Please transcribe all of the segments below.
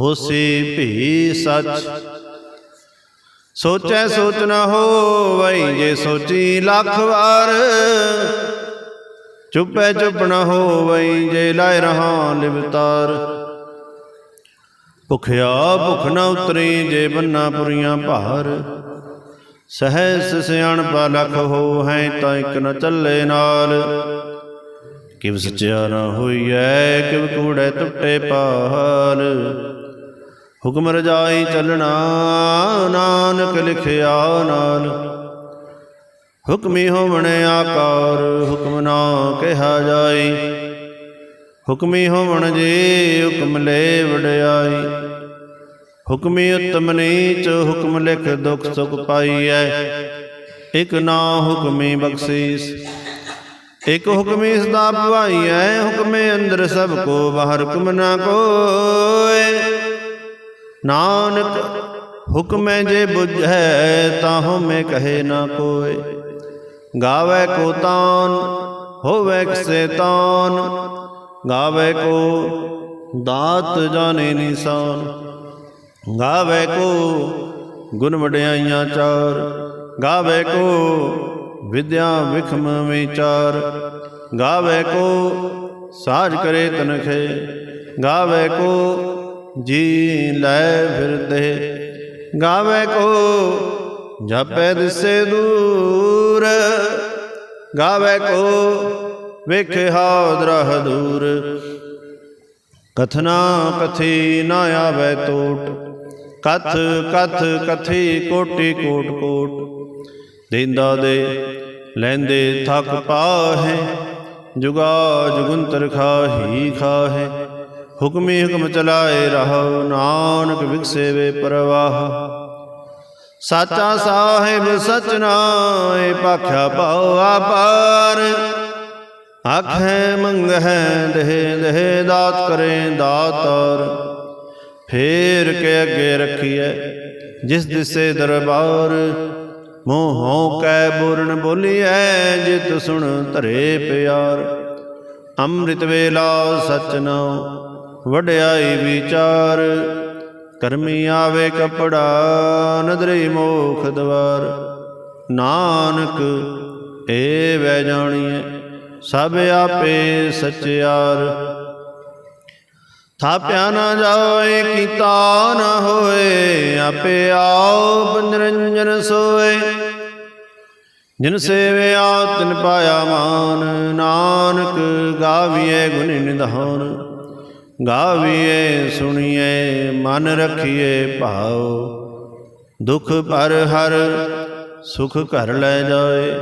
ਹੋਸੀ ਭੀ ਸਚ। ਸੋਚੈ ਸੋਚ ਨਾ ਹੋਵਈ ਜੇ ਸੋਚੀ ਲੱਖ ਵਾਰ। ਚੁੱਪੈ ਚੁੱਪ ਨ ਹੋਵਈ ਜੇ ਲਾਇ ਰਹਾ ਲਿਵਤਾਰ। ਭੁਖਿਆ ਭੁਖ ਨ ਉਤਰੀ ਜੇ ਬੰਨਾ ਪੁਰੀਆਂ ਭਾਰ। ਸਹਿਸ ਸਿਆਣਪਾ ਲਖ ਹੋ ਹੈ ਤਾਂ ਇਕ ਨ ਚੱਲੇ ਨਾਲ। ਕਿਵ ਸਚਿਆ ਨ ਹੋਈਐ, ਕਿਵ ਕੂੜੈ ਟੁੱਟੇ ਪਾਲ। ਹੁਕਮ ਰਜਾਈ ਚੱਲਣਾ, ਨਾਨਕ ਲਿਖਿਆ ਨਾਲ। ਹੁਕਮੀ ਹੋਵਣ ਆਕਾਰ, ਹੁਕਮ ਨਾ ਕਿਹਾ ਜਾਈ। ਹੁਕਮੀ ਹੋਵਣ ਜੀ, ਹੁਕਮ ਲੈ ਵਡਿਆਈ। ਹੁਕਮੀ ਉਤਮ ਨੀਚ, ਹੁਕਮ ਲਿਖ ਦੁਖ ਸੁਖ ਪਾਈਐ। ਇਕ ਨਾ ਹੁਕਮੀ ਬਖਸ਼ੀਸ, ਇਕ ਹੁਕਮੀ ਸਦਾ ਭਵਾਈਐ। ਹੁਕਮੇ ਅੰਦਰ ਸਭ ਕੋ, ਬਾਹਰ ਹੁਕਮ ਨਾ ਕੋਏ। ਨਾਨਕ ਹੁਕਮੈ ਜੇ ਬੁਝੈ ਤਾਹੋ ਮੈਂ ਕਹੇ ਨਾ ਕੋਏ। ਗਾਵੇ ਕੋ ਤਾਨ, ਹੋਵੇ ਕਿਸੇ ਤਾਨ। ਗਾਵੇ ਕੋ ਦਾਤ ਜਾਣੇ ਨਿਸ਼ਾਨ। ਗਾਵੇ ਕੋ ਗੁਣ ਵਡਿਆਈਆਂ ਚਾਰ। ਗਾਵੇ ਕੋ ਵਿਦਿਆ ਵਿਖਮ ਵਿਚਾਰ। ਗਾਵੇ ਕੋ ਸਾਜ ਕਰੇ ਤਨਖੇ। ਗਾਵੇ ਕੋ ਜੀ ਲੈ ਫਿਰਦੇ। ਗਾਵੇ ਕੋ, ਜਪੈ ਦਿਸੇ ਦੂਰ। ਗਾਵੇ ਕੋ, ਵੇਖੇ ਹਾਦਰਹ ਦੂਰ। ਕਥਨਾ ਕਥੀ ਨਾ ਆਵੇ ਟੋਟ ਕਥ ਕਥ ਕਥੀ ਕੋਟੀ ਕੋਟ ਕੋਟ। ਦੇਂਦਾ ਦੇ, ਲੈਂਦੇ ਥਕ ਪਾਹੇ। ਜੁਗਾ ਜੁਗੰਤਰ ਖਾਹੀ ਖਾਹੇ। ਹੁਕਮੀ ਹੁਕਮ ਚਲਾਏ ਰਹੋ, ਨਾਨਕ ਵਿਗਸੇ ਵੇ ਪਰਵਾਹ। ਸਾਚਾ ਸਾਹਿਬ ਸਚ ਨਾਏ, ਪਾਖਿਆ ਪਾਉ ਆਪਾਰ। ਆਖੇ ਮੰਗਹਿ, ਦੇਹ ਦੇਹ ਦਾਤ ਕਰੇ ਦਾਤਾਰ। ਫੇਰ ਕੇ ਅੱਗੇ ਰੱਖੀਐ, ਜਿਸ ਦਿਸੇ ਦਰਬਾਰ। ਮੋਹੋਂ ਕੈ ਬੋਰਨ ਬੋਲੀਐ, ਜਿਤ ਸੁਣ ਧਰੇ ਪਿਆਰ। ਅੰਮ੍ਰਿਤ ਵੇਲਾ ਸਚ ਨਾਉ ਵਡਿਆਈ ਵਿਚਾਰ, ਕਰਮੀ ਆਵੇ ਕਪੜਾ, ਨਦਰੀ ਮੋਖ ਦਵਾਰ। ਨਾਨਕ ਏ ਵੈ ਜਾਣੀਐ, ਸਭ ਆਪੇ ਸਚਿਆਰ। ਥਾਪਿਆ ਨਾ ਜਾਏ, ਕੀਤਾ ਨਾ ਹੋਏ, ਆਪੇ ਆਓ ਪੰਜਰੰਜਨ ਸੋਏ। ਜਿਨ ਸੇਵਿਆ, ਤਿਨ ਪਾਇਆ ਮਾਨ, ਨਾਨਕ ਗਾਵੀਏ ਗੁਣ ਨਿਧਾਨ। ਗਾਵੀਏ, ਸੁਣੀਏ, ਮਨ ਰਖੀਏ ਭਾਉ। ਦੁਖ ਪਰ ਹਰ ਸੁਖ ਘਰ ਲੈ ਜਾਏ।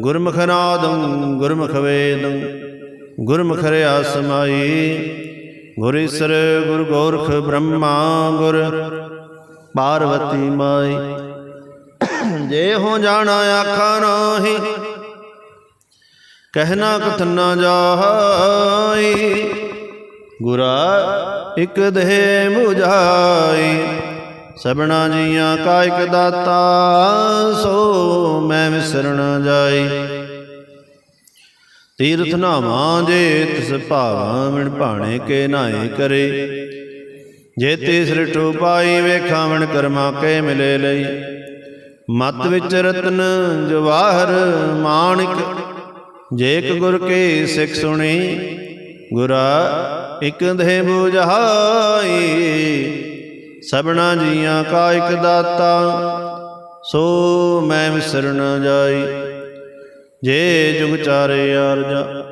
ਗੁਰਮੁਖ ਨਾਦੰ, ਗੁਰਮੁਖ ਵੇਦੰ, ਗੁਰਮੁਖ ਰਿਆ ਸਮਾਈ ਗੁਰ ਗੁਰ ਗੋਰਖ ਬ੍ਰਹਮਾ, ਗੁਰ ਪਾਰਵਤੀ ਮਾਈ। ਜੇ ਹੋ ਜਾਣਾ ਆਖਾ ਨਾਹੀ ਕਹਿਣਾ ਕਥਨ ਨਾ ਜਾਈ ਗੁਰਾ, ਇਕ ਦੇਹ 부ਝਾਈ ਸਬਣਾ ਜੀਆਂ ਕਾ ਇਕ ਦਾਤਾ, ਸੋ ਮੈਂ ਵਿਸਰਣ ਜਾਈ। ਤੀਰਥ ਨਾਵਾਂ ਜੇ ਤਿਸ ਭਾਵਾਂ ਮਿਣ ਭਾਣੇ ਕੇ ਨਾਏ ਕਰੇ। ਜੇ ਤੇ ਸ੍ਰਿਟੋ ਪਾਈ ਵੇਖਾਂ ਵਣ ਕਰਮਾ ਕੇ ਮਿਲੇ ਲਈ। ਮਤ ਵਿੱਚ ਰਤਨ ਜਵਾਹਰ ਮਾਣਿਕ ਜੇਕ ਗੁਰ ਕੇ ਸਿੱਖ ਸੁਣੀ। ਗੁਰਾ ਇਕ ਦੇ 부ਝਾਈ ਸਬਣਾ ਜੀਆਂ ਕਾ ਇਕ ਦਾਤਾ, ਸੋ ਮੈਂ ਵਿਸਰਨ ਜਾਈ। ਜੇ ਜੁਗ ਚਾਰੇ ਅਰਜਾ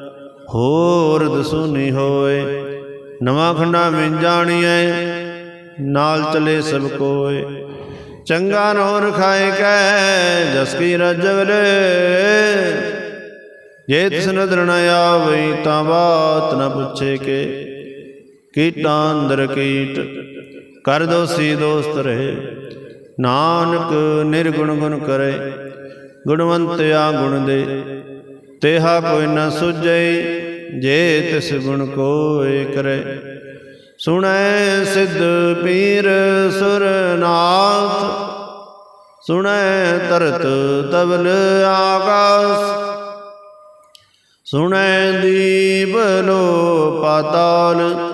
ਹੋਰ ਦਸੂਨੀ ਹੋਏ। ਨਵਾਂ ਖੰਡਾ ਮਿੰ ਜਾਣੀਐ, ਨਾਲ ਚਲੇ ਸਭ ਕੋਏ। ਚੰਗਾ ਨੋ ਰਖਾਏ ਕੈ, ਜਸ ਕੀ ਰਜਵਲੇ ਜੇ ਤਿਸ ਨਦਰ ਨ ਆਵਈ, ਤਾਂ ਬਾਤ ਨ ਪੁੱਛੇ ਕੇ। ਕੀਟਾਂ ਅੰਦਰ ਕੀਟ, ਕਰ ਦੋਸੀ ਦੋਸਤ ਰਹੇ। ਨਾਨਕ ਨਿਰਗੁਣ ਗੁਣ ਕਰੇ, ਗੁਣਵੰਤਿਆ ਗੁਣ ਦੇ। ਤੇਹਾ ਕੋਈ ਨਾ ਸੁਝਈ ਜੇ ਤਿਸ ਗੁਣ ਕੋਇ ਕਰੇ। ਸੁਣੈ ਸਿੱਧ ਪੀਰ ਸੁਰਨਾਥ, ਸੁਣੈ ਤਰਤ ਤਵਲ ਆਕਾਸ। ਸੁਣੈ ਦੀਪ ਲੋ ਪਾਤਾਲ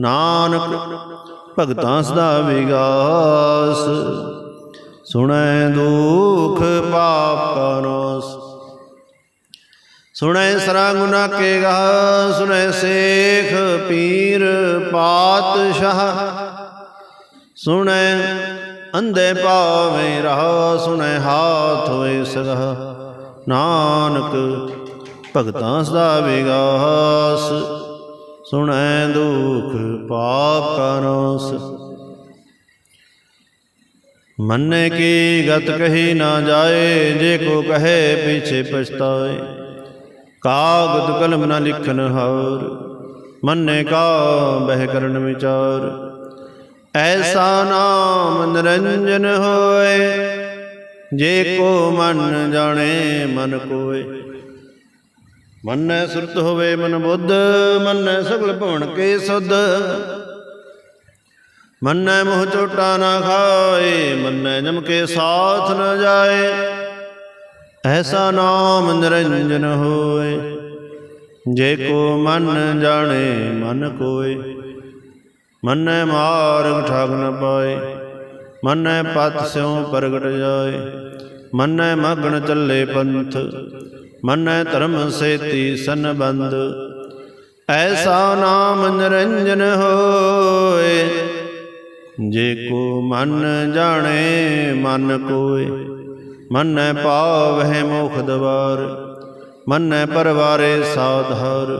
ਨਾਨਕ ਭਗਤਾਂ ਸਦਾ ਵਿਗਾਸ, ਸੁਣੈ ਦੁਖ ਪਾਪ ਕਾ ਸੁਣੈ ਸਰਾ ਗੁਨਾ ਕੇ ਗਾ ਸੁਣੈ ਸੇਖ ਪੀਰ ਪਾਤਸ਼ਾਹ। ਸੁਣੈ ਅੰਧੇ ਪਾਵੇਂ ਰਹਾ, ਸੁਣੈ ਹਾਥ ਹੋਏ ਸਗਹ ਨਾਨਕ ਭਗਤਾਂ ਸਦਾ ਵਿਗਾਸ ਸੁਣੈ ਦੁਖ ਪਾਪ ਕਾ ਮੰਨੇ ਕੀ ਗਤ ਕਹੀ ਨਾ ਜਾਏ, ਜੇ ਕੋ ਕਹੇ ਪਿਛੇ ਪਛਤਾਏ। ਕਾਗਦ ਕਲਮ ਨਾ ਲਿਖਨ ਹਾਰ ਮੰਨੇ ਕਾ ਬਹਿ ਕਰਨ ਵਿਚਾਰ। ਐਸਾ ਨਾਮ ਨਿਰੰਜਨ ਹੋਏ, ਜੇ ਕੋ ਮਨ ਜਾਣੇ ਮਨ ਕੋਏ। ਮੰਨੈ ਸੁਰਤ ਹੋਵੇ ਮਨ ਬੁੱਧ, ਮੰਨੈ ਸਗਲ ਭਵਨ ਕੇ ਸੁਧ। ਮੰਨੈ ਮੋਹ ਚੋਟਾ ਨਾ ਖਾਏ, ਮੰਨੈ ਜਮ ਕੇ ਸਾਥ ਨ ਜਾਏ। ਐਸਾ ਨਾਮ ਨਿਰੰਜਨ ਹੋਏ, ਜੇ ਕੋ ਮਨ ਜਾਣੇ, ਮਨ ਕੋਏ। ਮੰਨੈ ਮਾਰਗ ਠਾਗ ਨ ਪਾਏ, ਮੰਨੈ ਪਤ ਸਿਉ ਪ੍ਰਗਟ ਜਾਏ। ਮੰਨੈ ਮਗਨ ਚੱਲੇ ਪੰਥ ਮੰਨੈ ਧਰਮ ਸੇਤੀ ਸੰਬੰਧ। ਐਸਾ ਨਾਮ ਨਿਰੰਜਨ ਹੋਏ, ਜੇ ਕੋ ਮਨ ਜਾਣੇ, ਮਨ ਕੋਏ। ਮੰਨੈ ਪਾਵਹਿ ਮੋਖ ਦਵਾਰ, ਮੰਨੈ ਪਰਵਾਰੇ ਸਾਧਾਰ।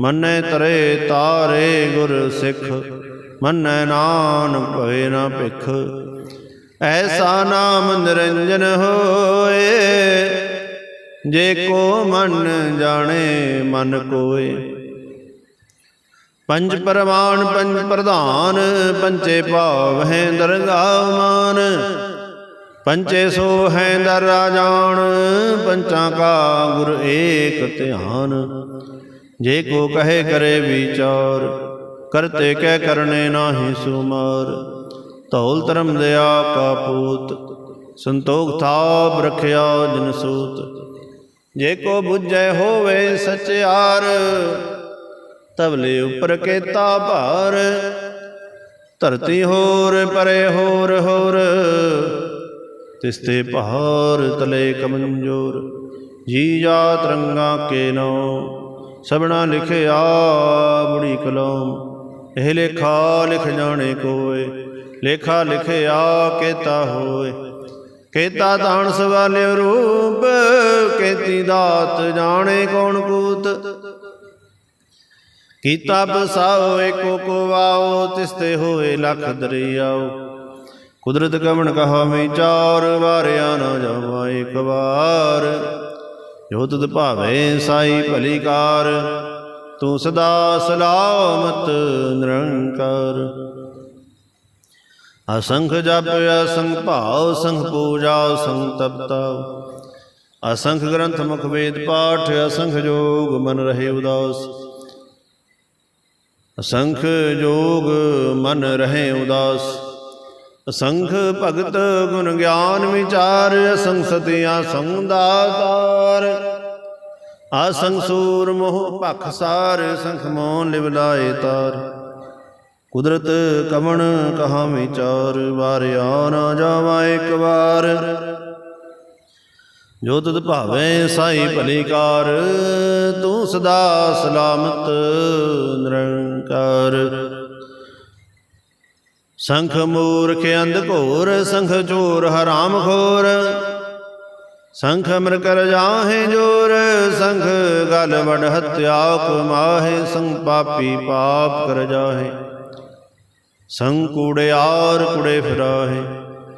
ਮੰਨੈ ਤਰੇ ਤਾਰੇ ਗੁਰ ਸਿੱਖ, ਮੰਨੈ ਨਾਨ ਭਵੇ ਨਾ ਭਿਖ। ਐਸਾ ਨਾਮ ਨਿਰੰਜਨ ਹੋਏ ਜੇ ਕੋ ਮਨ ਜਾਣੇ, ਮਨ ਕੋਏ। ਪੰਜ ਪਰਮਾਨ ਪੰਜ ਪ੍ਰਧਾਨ ਪੰਚੇ ਭਾਵ ਹੈ ਦਰਗਾਹ ਪੰਚੇ ਸੋ ਹੈ ਦਰ ਰਾਜਾਨ ਪੰਚਾਂ ਕਾ ਗੁਰ ਏਕ ਧਿਆਨ। ਜੇ ਕੋ ਕਹੇ ਕਰੇ ਵਿਚਾਰ, ਕਰਤੇ ਕਹਿ ਕਰਨੇ ਨਾਹੀ ਸੁਮਾਰ। ਧੌਲ ਧਰਮ ਦਇਆ ਕਾ ਪੂਤ, ਸੰਤੋਖ ਥਾਪ ਰਖਿਆ ਜਨ ਸੂਤ। ਜੇ ਕੋ ਬੁੱਝੈ ਹੋਵੇ ਸਚਿਆਰ ਤਵਲੇ ਉਪਰ ਕੇਤਾ ਭਾਰ। ਧਰਤੀ ਹੋਰ, ਪਰੇ ਹੋਰ ਹੋਰ, ਤਿਸਤੇ ਭਾਰ ਤਲੇ ਕਮੰਜੋਰ। ਜੀ ਜਾਤ ਰੰਗਾ ਕੇ ਨੋ ਸਬਣਾ ਲਿਖਿਆ ਬੁੜੀ ਕਲਮ। ਇਹ ਲੇਖਾ ਲਿਖ ਜਾਣੇ ਕੋਏ, ਲੇਖਾ ਲਿਖਿਆ ਕੇਤਾ ਹੋਏ। ਕੇਤਾ ਤਾਣ ਸਵਾਲਿਓ ਰੂਪ ਕੇਤੀ ਦਾਤ ਜਾਣੇ ਕੌਣ ਕੂਤ ਕੀਤਾ ਬਸਾਓ, ਏਕੋ ਕੋ ਵਾਓ ਤਿਸਤੇ ਹੋਏ ਲਖ ਦਰਿਆਓ। ਕੁਦਰਤ ਕਵਣ ਕਹਾ ਮੈਂ ਚਾਰ, ਵਾਰਿਆ ਨਾ ਜਾਵਾ ਇੱਕ ਵਾਰ। ਜੋ ਤੁਧ ਭਾਵੇ ਸਾਈ ਭਲੀ ਕਾਰ, ਤੂੰ ਸਦਾ ਸਲਾਮਤ ਨਿਰੰਕਾਰ। ਅਸੰਖ ਜਪ ਅਸੰਖ ਭਾਵ ਸੰਖ ਪੂਜਾ, ਸੰਖ ਤਪਤਾ। ਅਸੰਖ ਗ੍ਰੰਥ ਮੁਖ ਵੇਦ ਪਾਠ, ਅਸੰਖ ਜੋਗ ਮਨ ਰਹੇ ਉਦਾਸ। ਅਸੰਖ ਜੋਗ ਮਨ ਰਹੇ ਉਦਾਸ। ਅਸੰਖ ਭਗਤ ਗੁਣ ਗਿਆਨ ਵਿਚਾਰ, ਅਸੰਖ ਸਤਿਆ ਸੰਦਾਤਾਰ ਆਸੰਗ ਸੂਰ ਮੋਹ ਭਖ ਸਾਰ ਸੰਖ ਮੋਹ ਲਿਵਲਾਏ ਤਾਰ। ਕੁਦਰਤ ਕਵਣ ਕਹਾ ਵਿਚਾਰ ਵਾਰਿਆ ਨਾ ਜਾਵਾ ਇੱਕ ਵਾਰ। ਜੋ ਤਦ ਭਾਵੇ ਸਾਈ ਭਲੀਕਾਰ ਤੂੰ ਸਦਾ ਸਲਾਮਤ ਨਿਰੰਕਾਰ। ਸੰਖ ਮੂਰਖ ਅੰਧ ਘੋਰ, ਸੰਖ ਚੋਰ ਹਰਾਮ ਖੋਰ। ਸੰਖ ਅਮਰ ਕਰ ਜਾਹੇ ਜੋਰ, ਸੰਖ ਗਲ ਵਡ ਹਤਿਆ ਕਮਾਹੇ ਸੰਗ ਪਾਪੀ ਪਾਪ ਕਰ ਜਾਹੇ। ਸੰਗ ਕੂੜਿਆਰ ਕੁੜੇ ਫਿਰਾਹੇ,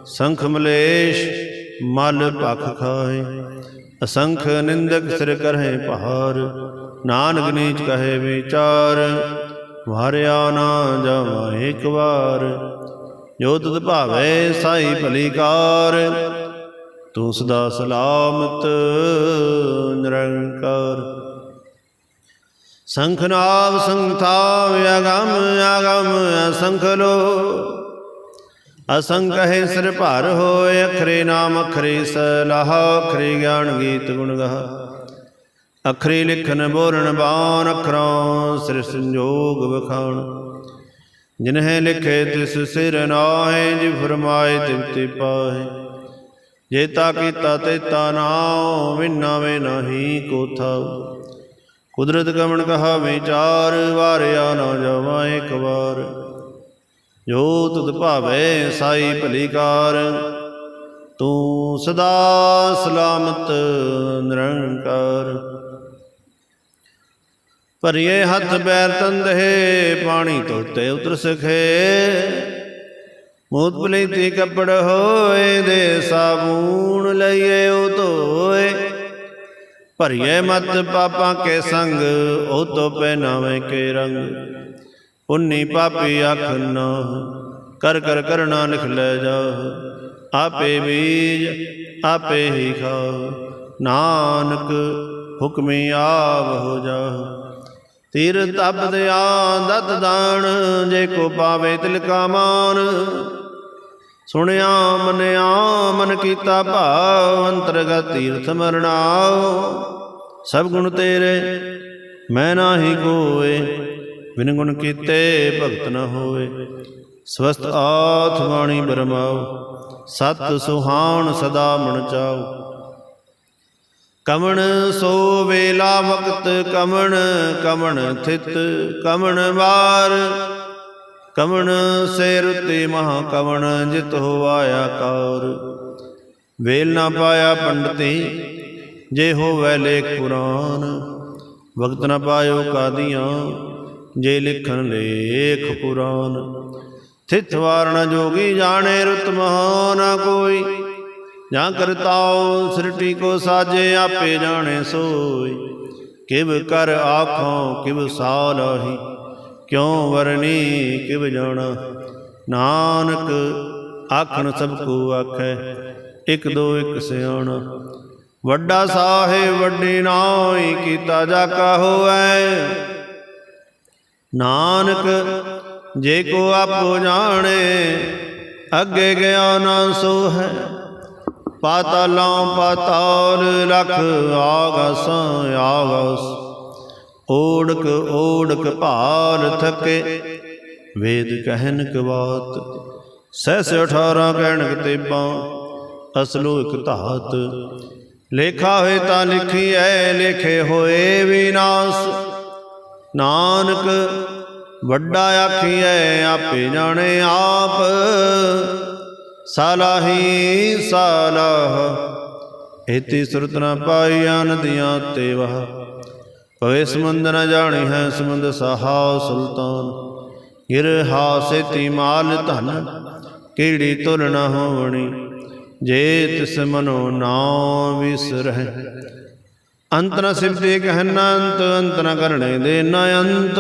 ਸੰਖ ਮਲੇਸ਼ ਮਲ ਭਖ ਖਾਏ ਅਸੰਖ ਨਿੰਦਕ ਸਿਰ ਕਰਹਿ ਪਹਾਰ, ਨਾਨਕ ਨੀਚ ਕਹੇ ਵਿਚਾਰ, ਵਾਰਿਆ ਨਾ ਜਾਵਾ ਇੱਕ ਵਾਰ। ਜੋ ਤੁਧ ਭਾਵੇ ਸਾਈ ਭਲੀ ਕਾਰ, ਤੂੰ ਸਦਾ ਸਲਾਮਤ ਨਿਰੰਕਾਰ। ਸੰਖਨਾਵ ਸੰਥਾ ਅਗਮ ਅਗਮ ਅਸੰਖ ਲੋ ਅਸੰਖ ਹੈ ਸਿਰ ਭਰ ਹੋਏ, ਅਖਰੇ ਨਾਮ ਅਖਰੇ ਸਲਾਹ, ਅਖਰੇ ਗਿਆਨ ਗੀਤ ਗੁਣ ਗਾਹ। ਅਖਰੇ ਲਿਖਨ ਬੋਲਣ ਬਾਣ, ਅਖਰਾਂ ਸਿਰ ਸੰਜੋਗ ਵਖਾਣ। ਜਿਨਹਿ ਲਿਖੇ ਤਿਸ ਸਿਰ ਨਾਹੇ, ਜਿ ਫਰਮਾਏ ਤਿਵ ਪਾਹੇ। ਜੇਤਾ ਕੀਤਾ ਤੇਤਾ ਨਾਉ ਵਿਨਾ ਵੇ ਨਹੀਂ ਕੋ ਕੁਦਰਤ ਗਮਨ ਕਹਾ ਵਿਚਾਰ ਵਾਰਿਆ ਨਾ ਜਾਵਾ ਇੱਕ ਵਾਰ। ਜੋ ਤੁਧ ਭਾਵੇ ਸਾਈ ਭਲੀਕਾਰ, ਤੂੰ ਸਦਾ ਸਲਾਮਤ ਨਿਰੰਕਾਰ। ਭਰੀਏ ਹੱਥ ਬੈਰ ਤੰਦਹੇ, ਪਾਣੀ ਧੋਤੇ ਉਤਰ ਸਖੇ। ਮੂਤ ਪਲੇਤੀ ਕੱਪੜ ਹੋਏ ਦੇ ਸਾਬੂਨ ਲਈਏ ਉਹ ਧੋਏ। ਭਰੀਏ ਮਤ ਪਾਪਾਂ ਕੇ ਸੰਗ, ਉਹ ਤੋਂ ਪਹਿਨਾਵੇਂ ਕੇ ਰੰਗ। ਉਨੀ ਪਾਪੀ ਅੱਖ ਨਾ ਕਰ ਕਰ ਕਰਣਾ ਲਿਖ ਲੈ ਜਾ। ਆਪੇ ਬੀਜ, ਆਪੇ ਹੀ ਖਾ। ਨਾਨਕ ਹੁਕਮੀ ਆਪ ਹੋ ਜਾ। ਤੀਰ ਤਪ ਦਿਆ ਦਤ ਦਾਣ ਜੇ ਕੋ ਪਾਵੇ ਤਿਲ ਕਾ ਮਾਨ। ਸੁਣਿਆ, ਮਨਿਆ, ਮਨ ਕੀਤਾ ਭਾਵ, ਅੰਤਰਗਤ ਤੀਰਥ ਮਰਣਾਓ ਸਭ ਗੁਣ ਤੇਰੇ, ਮੈਂ ਨਾਹੀ ਕੋਏ ਬਿਨ ਗੁਣ ਕੀਤੇ ਭਗਤ ਨ ਹੋਏ। ਸਵਸਤ ਆਥ ਬਾਣੀ ਬਰਮਾਓ ਸਤ ਸੁਹਾਣ ਸਦਾ ਮਨ ਚਾਓ ਕਮਣ ਸੋ ਵੇਲਾ ਵਕਤ, ਕਮਣ ਕਮਣ ਥਿਤ, ਕਮਣ ਵਾਰ ਕਵਣ ਸੇ ਰੁਤੇ ਮਹਾ ਕਵਣ ਜਿਤ ਹੋਵਾਇਆ ਕਾਰ। ਵੇਲ ਨਾ ਪਾਇਆ ਪੰਡਤੀ, ਜੇ ਹੋਵੇ ਲੇਖ ਪੁਰਾਨ ਵਕਤ ਨਾ ਪਾਇਓ ਕਾਦੀਆਂ, ਜੇ ਲਿਖਣ ਲੇਖ ਪੁਰਾਨ ਥਿਤ ਵਾਰਣ ਜੋਗੀ ਜਾਣੇ ਰੁਤ ਮਹਾ ਨਾ ਕੋਈ। ਜਾਂ ਕਰਤਾਉ ਸ੍ਰਿਟੀ ਕੋ ਸਾਜੇ ਆਪੇ ਜਾਣੇ ਸੋਈ। ਕਿਵ ਕਰ ਆਖੋਂ, ਕਿਵ ਸਾਲਾਹੀ ਕਿਉ ਵਰਨੀ ਕਿਵ ਜਾਣਾ? ਨਾਨਕ ਆਖਣ ਸਭ ਕੋ ਆਖੈ, ਇਕ ਦੋ ਇਕ ਸਿਆਣਾ। ਵੱਡਾ ਸਾਹਿਬ ਵੱਡੀ ਨਾਈ ਕੀਤਾ ਜਾ ਕਾ ਹੋਐ। ਨਾਨਕ ਜੇ ਕੋ ਆਪੋ ਜਾਣੇ, ਅੱਗੇ ਗਿਆ ਨਾ ਸੋ ਹੈ ਪਾਤਾਲਾਂ ਪਾਤਾਲ ਲਖ ਆਗਸਾਂ ਆਗਸ। ਓੜਕ ਓੜਕ ਭਾਲ ਥਕੇ। ਵੇਦ ਕਹਿਨ ਕਵਾਤ ਸਹਿਸ 18 ਕਹਿਣਕ ਤੇਬਾਂ ਅਸਲੋ ਇਕ ਧਾਤ। ਲੇਖਾ ਹੋਏ ਤਾਂ ਲਿਖੀ ਐ ਲੇਖੇ ਹੋਏ ਵਿਨਾਸ਼ ਨਾਨਕ, ਵੱਡਾ ਆਖੀ ਐ ਆਪੇ ਜਾਣੇ ਆਪ। ਸਾਲਾਹੀ ਸਾਲਾਹ ਇਤੀ ਸੁਰਤ ਨ ਪਾਈਆ ਨਦੀਆਂ ਤੇ ਵਹ ਪਵੇ ਸਮੁੰਦ ਨ ਜਾਣੀ ਹੈ ਸਮੁੰਦ ਸਹਾ ਸੁਲਤਾਨ। ਗਿਰ ਹਾਸੇਤੀ ਮਾਲ ਧਨ ਕੀੜੀ ਤੁਲ ਨ ਹੋਵਣੀ, ਜੇ ਤਿਸ ਮਨੋ ਨਾਮ ਵਿਸਰਹਿ ਅੰਤ ਨ ਸਿਫਤੇ ਕਹਿਨ ਅੰਤ ਅੰਤ ਨ ਕਰਣੇ ਦੇ ਨ ਅੰਤ।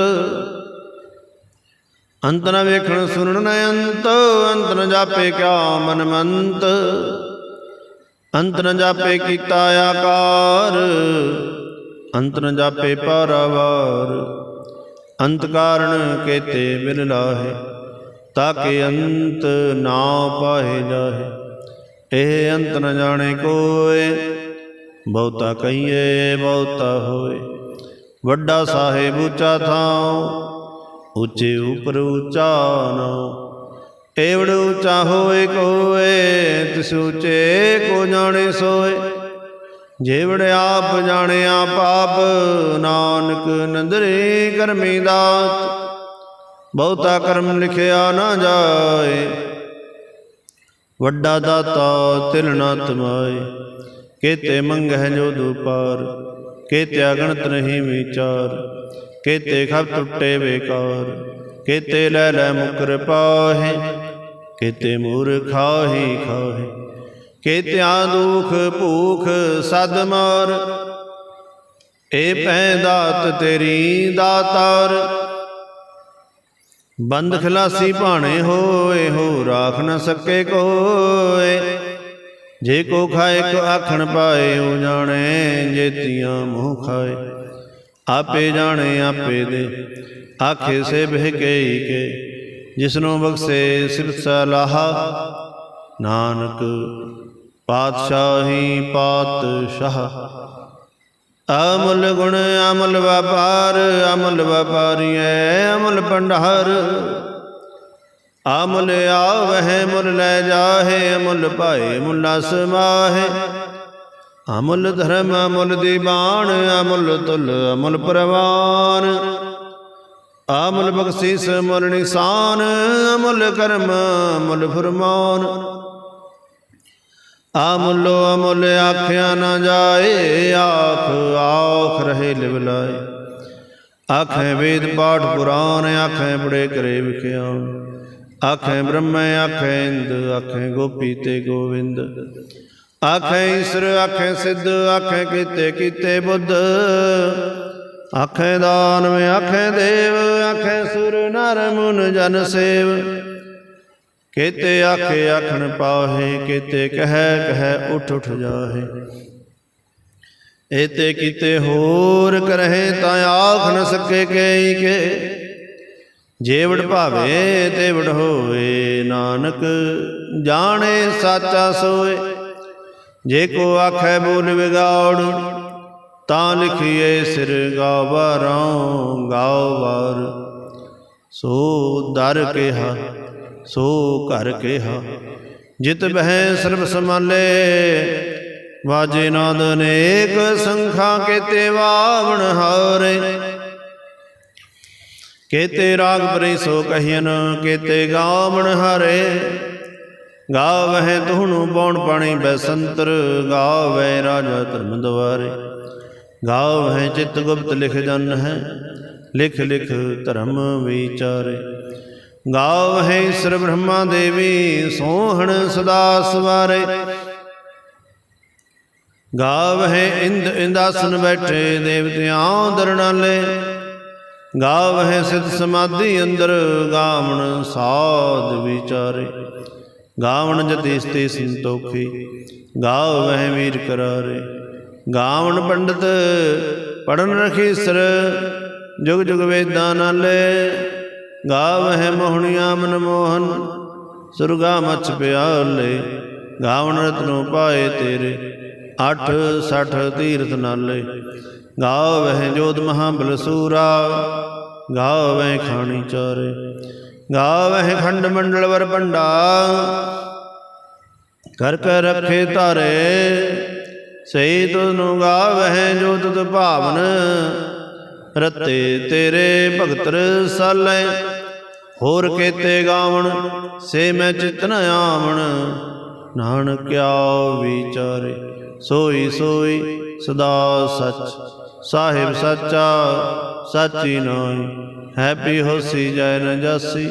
ਅੰਤ ਨ ਵੇਖਣ ਸੁਣਨ ਨ ਅੰਤ ਅੰਤ ਨ ਜਾਪੇ ਕਿਆ ਮਨ ਮੰਤ। ਅੰਤ ਨ ਜਾਪੇ ਕੀਤਾ ਆਕਾਰ ਅੰਤ ਨ ਜਾਪੇ ਪਾਰਾਵਾਰ, ਅੰਤ ਕਾਰਨ ਕੇਤੇ ਮਿਲ ਲਾਹੇ, ਤਾਕੇ ਅੰਤ ਨਾ ਪਾਹੇ ਜਾਹੇ। ਇਹ ਅੰਤ ਨ ਜਾਣੇ ਕੋਏ, ਬਹੁਤਾ ਕਹੀਏ ਬਹੁਤਾ ਹੋਏ। ਵੱਡਾ ਸਾਹਿਬ ਉੱਚਾ ਥਾਂ ਉੱਚੇ ਉਪਰ ਉੱਚਾ ਨਾਉ ਏਵੜ ਉੱਚਾ ਹੋਏ ਕੋਏ, ਤਿਸ ਉੱਚੇ ਕੋ ਜਾਣੇ ਸੋਏ। ਜੇਵੜ ਆਪ ਜਾਣਿਆ ਪਾਪ, ਨਾਨਕ ਨੰਦਰੇ ਕਰਮੀ ਦਾਤ। ਬਹੁਤਾ ਕਰਮ ਲਿਖਿਆ ਨਾ ਜਾਏ, ਵੱਡਾ ਦਾਤਾ ਤਿਲ ਨਾ ਤਮਾਏ। ਕੇਤੇ ਮੰਗਹਿ ਜੋ ਦੁਪਾਰ, ਕੇਤੇ ਅਗਣਤ ਨਹੀਂ ਵਿਚਾਰ। ਕੇਤੇ ਖਬ ਟੁੱਟੇ ਬੇਕਾਰ, ਕੇਤੇ ਲੈ ਲੈ ਮੁਕਰ ਪਾਹੇ, ਕੇਤੇ ਮੂਰ ਖਾਹੀ ਖਾਹੇ। ਕੇਤਿਆਂ ਦੁਖ ਭੂਖ ਸਦ ਮਾਰ। ਏ ਪੈ ਦਾਤ ਤੇਰੀ ਦਾਤਾਰ। ਬੰਦ ਖਲਾਸੀ ਭਾਣੇ ਹੋਏ, ਹੋ ਰਾਖ ਨਾ ਸਕੇ ਕੋਏ। ਜੇ ਕੋ ਖਾਏ ਕੋ ਆਖਣ ਪਾਏ, ਉਹ ਜਾਣੇ ਜੇਤੀਆਂ ਮੂੰਹ ਖਾਏ। ਆਪੇ ਜਾਣੇ, ਆਪੇ ਦੇ। ਆਖੇ ਸੇ ਬਹਿ ਕੇ ਕੇ, ਜਿਸਨੂੰ ਬਖਸ਼ੇ ਸਿਫਤ ਸਲਾਹਾ ਨਾਨਕ ਪਾਤਸ਼ਾਹੀ ਪਾਤਸ਼ਾਹ। ਅਮਲ ਗੁਣ ਅਮਲ ਵਪਾਰ, ਅਮਲ ਵਪਾਰੀਐ ਅਮਲ ਭੰਡਾਰ। ਅਮਲ ਆਵਹਿ ਮੁਲ ਲੈ ਜਾਹੇ, ਅਮਲ ਭਾਏ ਮੁਲਾ ਸਮਾਹੇ। ਅਮਲ ਧਰਮ ਅਮਲ ਦੀਵਾਨ ਅਮਲ ਤੁਲ ਅਮਲ ਪ੍ਰਵਾਨ। ਅਮਲ ਬਖਸ਼ਿਸ ਮੁਲ ਨਿਸ਼ਾਨ, ਅਮਲ ਕਰਮ ਅਮਲ ਫਰਮਾਨ। ਅਮੁੱਲੋ ਅਮੁੱਲ ਆਖਿਆ ਨਾ ਜਾਏ, ਆਖ ਆਖ ਰਹੇ ਲਿਵ ਲਾਏ। ਆਖੇ ਵੇਦ ਪਾਠ ਪੁਰਾਣ, ਆਖੇ ਬੜੇ ਕਰੇ ਵਿਖਿਆਨ ਆਖੇ ਬ੍ਰਹਮ, ਆਖੇ ਇੰਦ, ਆਖੇ ਗੋਪੀ ਤੇ ਗੋਵਿੰਦ। ਆਖੇ ਈਸ਼ਰ, ਆਖੇ ਸਿੱਧ, ਆਖੇ ਕੀਤੇ ਕੀਤੇ ਬੁੱਧ। ਆਖੇ ਦਾਨਵ, ਆਖੇ ਦੇਵ, ਆਖੇ ਸੁਰ ਨਰ ਮੁਨ ਜਨ ਸੇਵ। ਕੇਤੇ ਆਖੇ ਆਖਣ ਪਾਹੇ, ਕੇਤੇ ਕਹਿ ਕਹਿ ਉਠ ਉਠ ਜਾਹੇ। ਏਤੇ ਕੀਤੇ ਹੋਰ ਕਰਹਿ ਤਾਂ ਆਖ ਨ ਸਕੇ ਕੇਈ ਕੇ। ਜੇਵੜ ਭਾਵੇ ਤੇਵੜ ਹੋਏ ਨਾਨਕ ਜਾਣੇ ਸਾਚਾ ਸੋਏ। ਜੇ ਕੋ ਆਖੈ ਬੋਲ ਵਿਗਾੜ ਤਾਂ ਲਿਖੀਏ ਸਿਰ ਗਾਵਰੋਂ ਗਾਵਾਰ ਸੋ ਦਰ ਕਿਹਾ ਸੋ ਘਰ ਕਿਹਾ, ਜਿਤ ਬਹਿ ਸਰਬ ਸਮਾਲੇ ਵਾਜੇ ਨਾਦ ਅਨੇਕ ਸੰਖਾ ਕੇਤੇ ਵਾਵਣ ਹਾਰੇ। ਕੇਤੇ ਰਾਗ ਪਰੇ ਸੋ ਕਹੀਨ ਕੇਤੇ ਗਾਵਣ ਹਾਰੇ। ਗਾਵਹਿ ਤੁਹਣੂ ਬੌਣ ਪਾਣੀ ਬੈਸੰਤਰ ਗਾਵੈ ਰਾਜਾ ਧਰਮ ਦਵਾਰੇ। ਗਾਵਹਿ ਚਿਤ ਗੁਪਤ ਲਿਖ ਜਨ ਹੈ, ਲਿਖ ਲਿਖ ਧਰਮ ਵਿਚਾਰੇ। ਗਾਵਹਿ ਈਸ਼ਰ ਬ੍ਰਹਮਾ ਦੇਵੀ, ਸੋਹਣ ਸਦਾ ਸਵਾਰੇ। ਗਾਵਹਿ ਇੰਦ ਇੰਦਾਸਨ ਬੈਠੇ, ਦੇਵਤਿਆਂ ਦਰਣਾਲੇ। ਗਾਵਹਿ ਸਿਧ ਸਮਾਧੀ ਅੰਦਰ, ਗਾਵਣ ਸਾਧ ਵਿਚਾਰੇ। ਗਾਵਣ ਜਤਿਸਤੇ ਸੰਤੋਖੀ, ਗਾਵਹਿ ਵੀਰ ਕਰਾਰੇ। ਗਾਵਣ ਪੰਡਤ ਪੜਨ ਰਖੀਸਰ, ਜੁਗ ਜੁਗ ਵੇਦਾਂ ਨਾਲੇ। ਗਾਵਹਿ ਮੋਹਣੀਆਂ ਮਨ ਮੋਹਨ, ਸੁਰਗਾ ਮਛ ਪਿਆਲੇ, ਗਾਵਣ ਰਤਨੋ ਪਾਏ ਤੇਰੇ, ਅੱਠ ਸਠ ਤੀਰਥ ਨਾਲੇ। ਗਾਵਹਿ ਜੋਤ ਮਹਾਬਲ ਸੂਰਾ ਗਾਵਹਿ ਖਾਣੀ ਚਾਰੇ। ਗਾਵਹਿ ਖੰਡ ਮੰਡਲ ਵਰ ਭੰਡਾ ਕਰ ਕਰ ਰੱਖੇ ਧਾਰੇ। ਸਈ ਤੁਨੂੰ ਗਾਵਹਿ ਜੋ ਤੁਧ ਭਾਵਨ, ਰਤੇ ਤੇਰੇ ਭਗਤ ਰਸਾਲੇ ਹੋਰ ਕੇਤੇ ਗਾਵਣ, ਸੇ ਮੈਂ ਚਿਤ ਨ ਆਵਣ। ਨਾਨਕਿਆ ਵਿਚਾਰੇ, ਸੋਈ ਸੋਈ ਸਦਾ ਸੱਚ। ਸਾਹਿਬ ਸੱਚਾ, ਸਾਚੀ ਨਾਈ ਹੈਪੀ ਹੋਸੀ ਜੈ ਨ ਜਾਸੀ,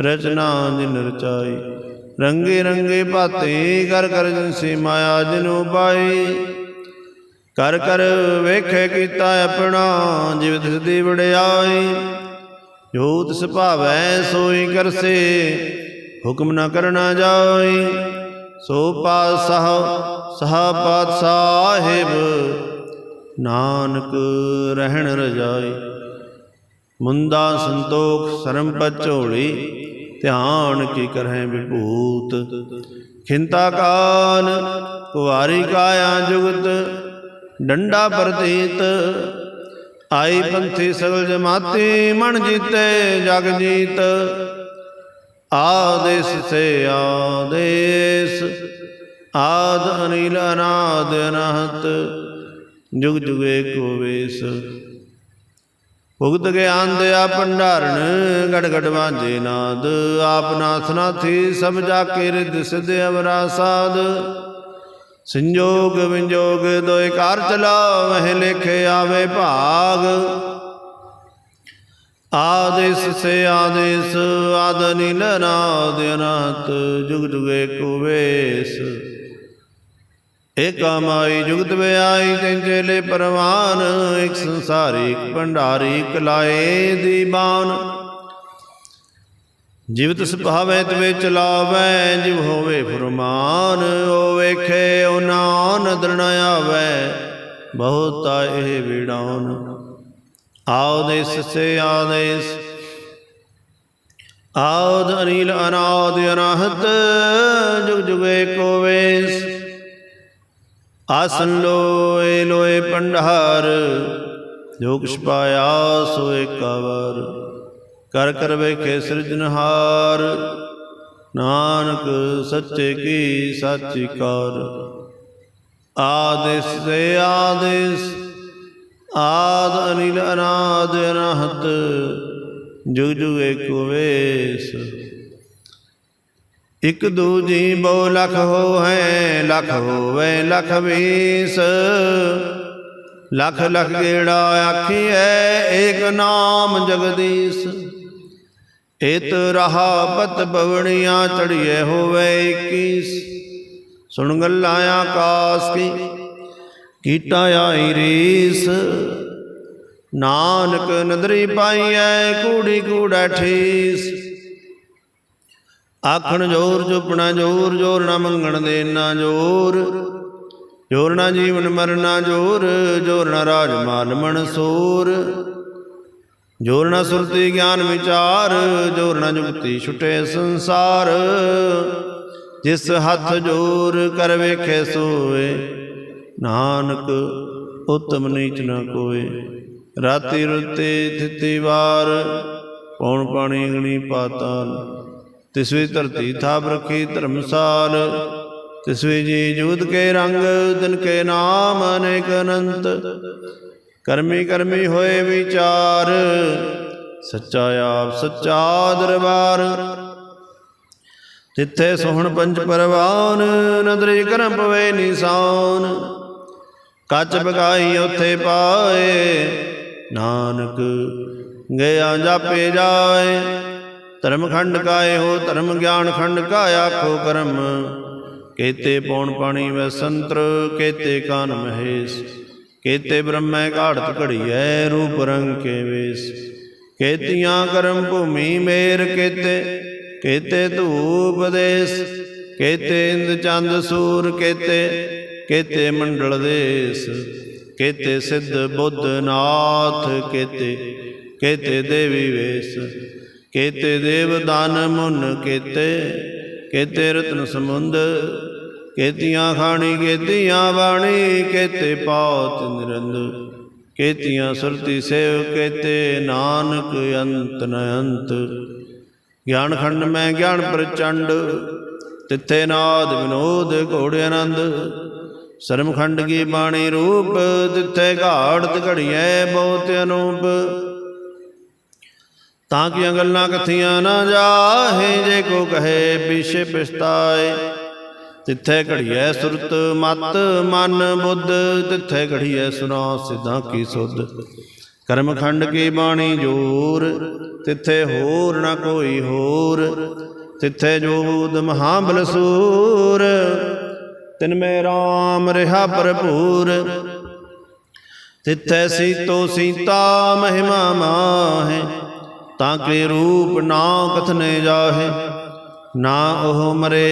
ਰਚਨਾ ਜਿਨ ਰਚਾਈ। ਰੰਗੇ ਰੰਗੇ ਭਾਤੇ, ਕਰ ਕਰ ਜਿਨਸੀ ਮਾਇਆ ਜਿਨੂ ਪਾਈ ਕਰ ਕਰ ਵੇਖੇ ਕੀਤਾ ਆਪਣਾ, ਜਿਵ ਤਿਸ ਦੀ ਵਡਿਆਈ। ਜੋ ਤਿਸ ਭਾਵੈ ਸੋਈ ਕਰਸੇ, ਹੁਕਮ ਨਾ ਕਰਨਾ ਜਾਈ ਸੋ ਪਾਤਸ਼ਾਹ, ਸਹਾ ਪਾਤਸ਼ਾਹਿਬ, ਨਾਨਕ ਰਹਿਣ ਰਜਾਈ ਮੁੰਦਾ ਸੰਤੋਖ, ਸਰਮ ਪਚੋਲੀ ਧਿਆਨ ਕੀ ਕਰਹਿ ਵਿਭੂਤ। ਖਿੰਤਾ ਕਾਨ ਕੁਵਾਰੀ ਕਾਇਆ ਜੁਗਤ, ਡੰਡਾ ਪ੍ਰਤੀਤ ਆਈ ਪੰਥੀ ਸਗਲ ਜਮਾਤੀ, ਮਨ ਜੀਤੇ ਜਗ ਜੀਤ। ਆਦੇਸ ਸੇ ਆਦੇਸ, ਆਦ ਅਨਿਲ ਅਨਾਦ ਅਨਹਤ, ਜੁਗ ਜੁਗ ਏਕੋ ਵੇਸ। ਭੁਗਤ ਗਿਆਨ ਦਿਆ ਭੰਡਾਰਨ ਗੜ ਗੜ ਵਾਂਝੇ ਨਾਦ। ਆਪ ਨਾਥ ਨਾਥੀ, ਸਭ ਜਾ ਕੇ ਰਿਦ ਸਿਧ ਅਵਰਾ ਸਾਧ ਸੰਜੋਗ ਵਿੰਜੋਗ ਦੋਇ ਕਾਰ ਚਲਾ ਵਹਿ ਆਵੇ ਭਾਗ। ਆਦੇਸ ਸੇ ਆਦੇਸ, ਆਦ ਨੀਲ ਨਾਦ ਅਨਹਤ ਜੁਗ ਜੁਗ ਏਕੋ ਵੇਸ ਏਕਾ ਮਾਈ ਜੁਗਤ ਵਿਆਈ ਤੈਨ ਚੇਲੇ ਪਰਵਾਨ, ਇੱਕ ਸੰਸਾਰੀ ਇੱਕ ਭੰਡਾਰੀ ਕਲਾਏ ਲਾਏ ਦੀਬਾਨ। ਜੀਵਤ ਸੁਭਾਵੈ ਤਵੇ ਚਲਾਵੈ, ਜਿਵ ਹੋਵੇ ਫਰਮਾਨ ਓ ਵੇਖੇ ਓ ਨਾ ਨਦਰ ਨ ਆਵੈ। ਬਹੁਤਾ ਇਹ ਵਿਡਾਉਨ ਆਉਦੇਸ ਸੇ ਆਦੇਸ ਆਦ ਅਨੀਲ ਅਨਾਦ ਅਨਾਹਤ, ਜੁਗ ਜੁਗ ਏਕੋ ਵੇਸ। ਆਸਨ ਲੋਏ ਲੋਏ ਪੰਡਾਰ ਜੋ ਕੁਛ ਪਾਇਆ ਸੋ ਏਕਾ ਕਰ ਕਰ ਵੇਖੇ ਸਿਰਜਨਹਾਰ ਨਾਨਕ ਸੱਚੇ ਕੀ ਸਾਚੀ ਕਾਰ। ਆਦੇਸ ਸੇ ਆਦੇਸ, ਆਦ ਅਨਿਲ ਅਨਾਦ ਅਨਹਤ, ਜੁਗ ਜੁਗ ਏਕੋ ਵੇਸ। ਇਕ ਦੂਜੀ ਬਹੁ ਲਖ ਹੋ ਹੈ ਲਖ ਹੋਵੇ ਲਖ ਵੀਸ ਲਖ ਲਖ ਗੇੜਾ ਆਖੀਐ, ਏਕ ਨਾਮ ਜਗਦੀਸ਼। ਇਤ ਰਹਾ ਪਤ ਬਵਣੀਆਂ ਚੜੀਏ ਹੋਵੇ 21 ਸੁਣ ਗੱਲਾਂ ਆਕਾਸ ਕੀ, ਕੀਟਾ ਆਈ ਰੀਸ। ਨਾਨਕ ਨਦਰੀ ਪਾਈਐ, ਕੂੜੀ ਕੂੜਾ ਠੀਸ। ਆਖਣ ਜੋਰ ਚੁਪਣਾ ਜੋਰ ਜੋਰ ਨਾ ਮੰਗਣ ਦੇ ਨਾ ਜੋਰ। ਜੋਰ ਨਾ ਜੀਵਨ ਮਰਨਾ ਜੋਰ ਜੋਰ ਨਾ ਰਾਜ ਮਾਲ ਮਨਸੂਰ ਜੋਰ ਨਾ ਸੁਰਤੀ ਗਿਆਨ ਵਿਚਾਰ ਜੋਰ ਨਾ ਜੁਗਤੀ ਛੁਟੇ ਸੰਸਾਰ। ਜਿਸ ਹੱਥ ਜੋਰ ਕਰ ਵੇਖੇ ਸੋਏ, ਨਾਨਕ ਉਤਮ ਨੀਚ ਨਾ ਕੋਏ। ਰਾਤੀ ਰੁੱਤੇ ਥਿਤੀ ਵਾਰ, ਪੌਣ ਪਾਣੀ ਅਗਣੀ ਪਾਤਾਲ। ਤਿਸਵੀ ਧਰਤੀ ਥਾਪ ਰਖੀ ਧਰਮਸਾਲ। ਤਿਸਵੀ ਜੀ ਜੂਤ ਕੇ ਰੰਗ ਦਿਨ ਕੇ ਨਾਮ ਅਨੇਕ ਅਨੰਤ। ਕਰਮੀ ਕਰਮੀ ਹੋਏ ਵਿਚਾਰ, ਸੱਚਾ ਆਪ ਸੱਚਾ ਦਰਬਾਰ। ਤਿੱਥੇ ਸੋਹਣ ਪੰਜ ਪਰਵਾਨ, ਨਦਰੀ ਕਰਮ ਪਵੇ ਨਿਸ਼ਾਨ। ਕੱਚ ਬਗਾਈ ਉਥੇ ਪਾਏ, ਨਾਨਕ ਗਿਆ ਜਾਪੇ ਜਾਏ। ਧਰਮ ਖੰਡ ਕਾਏ ਹੋ, ਧਰਮ ਗਿਆਨ ਖੰਡ ਕਾ ਆਖੋ ਕਰਮ। ਕੇਤੇ ਪੌਣ ਪਾਣੀ ਵੈ ਸੰਤਰ ਕੇਤੇ ਕਾਨ ਮਹੇਸ਼। ਕੇਤੇ ਬ੍ਰਹਮੈ ਘਾੜਤ ਘੜੀਐ, ਰੂਪ ਰੰਗ ਕੇ ਵੇਸ। ਕੇਤੀਆਂ ਕਰਮ ਭੂਮੀ ਮੇਰ ਕੇਤੇ ਕੇਤੇ ਧੂਪ ਦੇਸ। ਕੇਤੇ ਇੰਦ ਚੰਦ ਸੂਰ ਕੇਤੇ ਕੇਤੇ ਮੰਡਲ ਦੇਸ। ਕੇਤੇ ਸਿੱਧ ਬੁੱਧ ਨਾਥ ਕੇਤੇ ਕੇਤੇ ਦੇਵੀ ਵੇਸ। ਕੇਤੇ ਦੇਵ ਦਾਨ ਮੁਨ ਕੇਤੇ ਕੇਤੇ ਰਤਨ ਸਮੁੰਦ ਕੇਤੀਆਂ ਖਾਣੀ ਕੇਤੀਆਂ ਬਾਣੀ, ਕੇਤੇ ਪਾਤ ਨਿਰੰਦ। ਕੇਤੀਆਂ ਸੁਰਤੀ ਸੇਵ, ਕੇਤੇ ਨਾਨਕ ਅੰਤ ਨ ਅੰਤ। ਗਿਆਨ ਖੰਡ ਮੈਂ ਗਿਆਨ ਪ੍ਰਚੰਡ, ਤਿੱਥੇ ਨਾਦ ਵਿਨੋਦ ਘੋੜ ਆਨੰਦ। ਸਰਮ ਖੰਡ ਕੀ ਬਾਣੀ ਰੂਪ, ਤਿੱਥੇ ਘਾੜਤ ਘੜੀਐ ਬਹੁਤ ਅਨੂਪ। ਤਾਂ ਕਿ ਗੱਲਾਂ ਕਥੀਆਂ ਨਾ ਜਾਹੇ, ਜੇ ਕੋ ਕਹੇ ਪਿਛੇ ਪਛਤਾਏ। ਤਿੱਥੇ ਘੜੀਐ ਸੁਰਤ ਮਤ, ਮਨ ਬੁੱਧ। ਤਿੱਥੇ ਘੜੀਐ ਸੁਨਾ ਸਿੱਧਾਂ ਕੀ ਸੁਧ। ਕਰਮ ਖੰਡ ਕੀ ਬਾਣੀ ਜੋਰ, ਤਿੱਥੇ ਹੋਰ ਨਾ ਕੋਈ ਹੋਰ। ਤਿੱਥੇ ਜੋਦ ਮਹਾਬਲ ਸੂਰ, ਤਿਨ ਮੇ ਰਾਮ ਰਿਹਾ ਭਰਪੂਰ। ਤਿੱਥੈ ਸੀਤੋ ਸੀਤਾ ਮਹਿਮਾ ਮਾਹੇ, ਤਾਂ ਕੇ ਰੂਪ ਨਾ ਕਥਨੇ ਜਾਹੇ। ਨਾ ਉਹ ਮਰੇ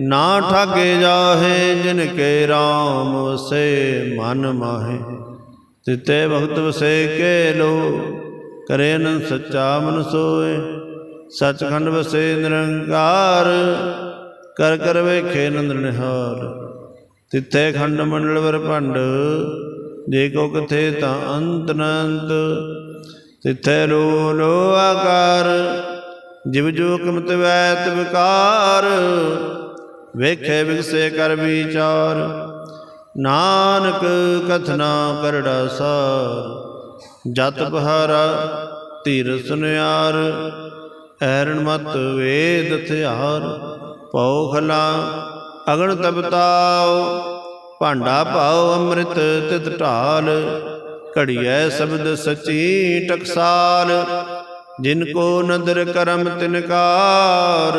ਨਾ ਠਾਗੇ ਜਾਹੇ ਜਿਨ ਕੇ RAM ਵਸੇ ਮਨ ਮਾਹੇ। ਤਿਤੇ ਭਗਤ ਵਸੇ ਕੇ ਲੋ ਕਰੇ ਨੰ ਸੱਚਾ ਮਨ ਸੋਏ ਸੱਚਖੰਡ ਵਸੇ ਨਿਰੰਕਾਰ, ਕਰ ਕਰ ਵੇਖੇ ਨੰਦ ਨਿਹਾਲ ਤਿੱਥੇ ਖੰਡ ਮੰਡਲ ਵਰ ਭੰਡ, ਜੇ ਕੋ ਕਥੇ ਤਾਂ ਅੰਤ ਨੰਤ ਤਿੱਥੇ ਲੋ ਲੋ ਆਕਾਰ, ਜਿਵ ਜੋ ਕਮਤ ਵੈਤ ਵਿਕਾਰ ਵੇਖੇ ਵਿਗਸੇ ਕਰ ਵਿਚਾਰ। ਨਾਨਕ ਕਥਨਾ ਕਰੜਾ ਸਾਰ। ਜਤ ਬਹਾਰਾ ਧੀਰ ਸੁਨਿਆਰ। ਐਰਣ ਮਤ ਵੇਦ ਥਿਆਰ ਪਉ ਖਲਾ ਅਗਣ ਤਪਤਾਉ ਭਾਂਡਾ ਪਾਉ ਅੰਮ੍ਰਿਤ ਤਿਤ ਢਾਲ। ਘੜੀਐ ਸ਼ਬਦ ਸਚੀ ਟਕਸਾਲ। ਜਿਨ ਕੋ ਨਦਰ ਕਰਮ ਤਿਨਕਾਰ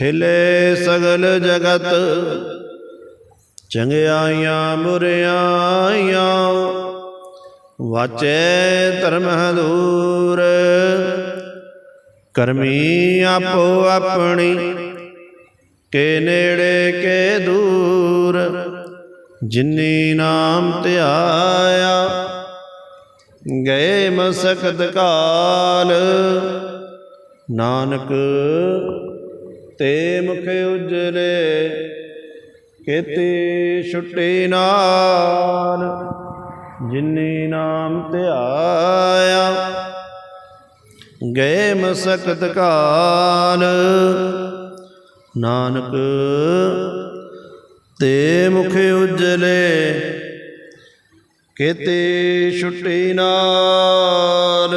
ਖਿਲੇ ਸਗਲ ਜਗਤ, ਚੰਗਿਆਈਆਂ ਬੁਰਿਆਈਆਂ ਵਾਚੇ ਧਰਮ ਹਦੂਰ। ਕਰਮੀ ਆਪੋ ਆਪਣੀ, ਕੇ ਨੇੜੇ ਕੇ ਦੂਰ। ਜਿਨੀ ਨਾਮ ਧਿਆਇਆ, ਗਏ ਮਸਕਤ ਕਾਲ। ਨਾਨਕ ਤੇ ਮੁਖ ਉਜਰੇ ਕੇਤੇ ਛੁੱਟੇ ਨਾਲ। ਜਿਨੀ ਨਾਮ ਧਿਆਇਆ ਗਏ ਮਸਕਤ ਕਾਲ। ਨਾਨਕ ਤੇ ਮੁਖ ਉਜਲੇ, ਕੇਤੇ ਛੁੱਟੀ ਨਾਲ।